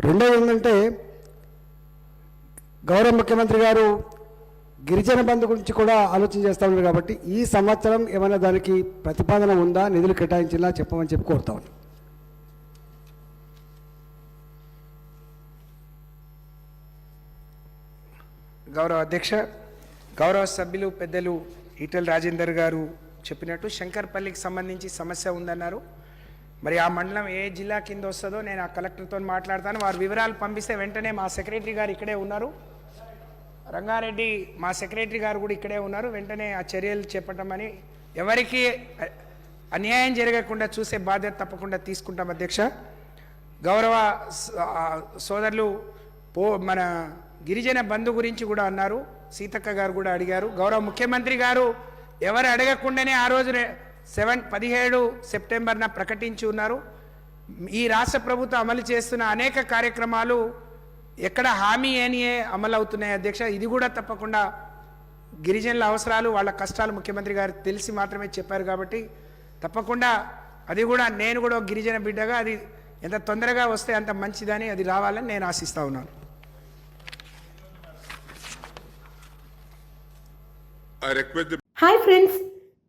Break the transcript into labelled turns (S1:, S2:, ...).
S1: రెండోది ఏంటంటే గౌరవ ముఖ్యమంత్రి గారు గిరిజన బంధు గురించి కూడా ఆలోచన చేస్తూ ఉన్నారు కాబట్టి ఈ సంవత్సరం ఏమైనా దానికి ప్రతిపాదన ఉందా నిధులు కేటాయించేలా చెప్పమని చెప్పి కోరుతా ఉన్నాను
S2: గౌరవ అధ్యక్ష గౌరవ సభ్యులు పెద్దలు ఈటెల రాజేందర్ గారు చెప్పినట్టు శంకర్పల్లికి సంబంధించి సమస్య ఉందన్నారు. మరి ఆ మండలం ఏ జిల్లా కింద వస్తుందో నేను ఆ కలెక్టర్తో మాట్లాడతాను. వారు వివరాలు పంపిస్తే వెంటనే మా సెక్రటరీ గారు ఇక్కడే ఉన్నారు. రంగారెడ్డి మా సెక్రటరీ గారు కూడా ఇక్కడే ఉన్నారు. వెంటనే ఆ చర్యలు చేపట్టమని ఎవరికి అన్యాయం జరగకుండా చూసే బాధ్యత తప్పకుండా తీసుకుంటాం అధ్యక్ష. గౌరవ సోదరులు పో మన గిరిజన బంధు గురించి కూడా అన్నారు. సీతక్క గారు కూడా అడిగారు. గౌరవ ముఖ్యమంత్రి గారు ఎవరు అడగకుండానే ఆ రోజు సెవెన్ పదిహేడు సెప్టెంబర్న ప్రకటించి ఉన్నారు. ఈ రాష్ట్ర ప్రభుత్వం అమలు చేస్తున్న అనేక కార్యక్రమాలు ఎక్కడ హామీ ఏనియే అమలు అవుతున్నాయి అధ్యక్ష? ఇది కూడా తప్పకుండా గిరిజనుల అవసరాలు వాళ్ళ కష్టాలు ముఖ్యమంత్రి గారు తెలిసి మాత్రమే చెప్పారు కాబట్టి తప్పకుండా అది కూడా నేను కూడా ఒక గిరిజన బిడ్డగా అది ఎంత తొందరగా వస్తే అంత మంచిదని అది రావాలని నేను ఆశిస్తా ఉన్నాను.
S3: Hi friends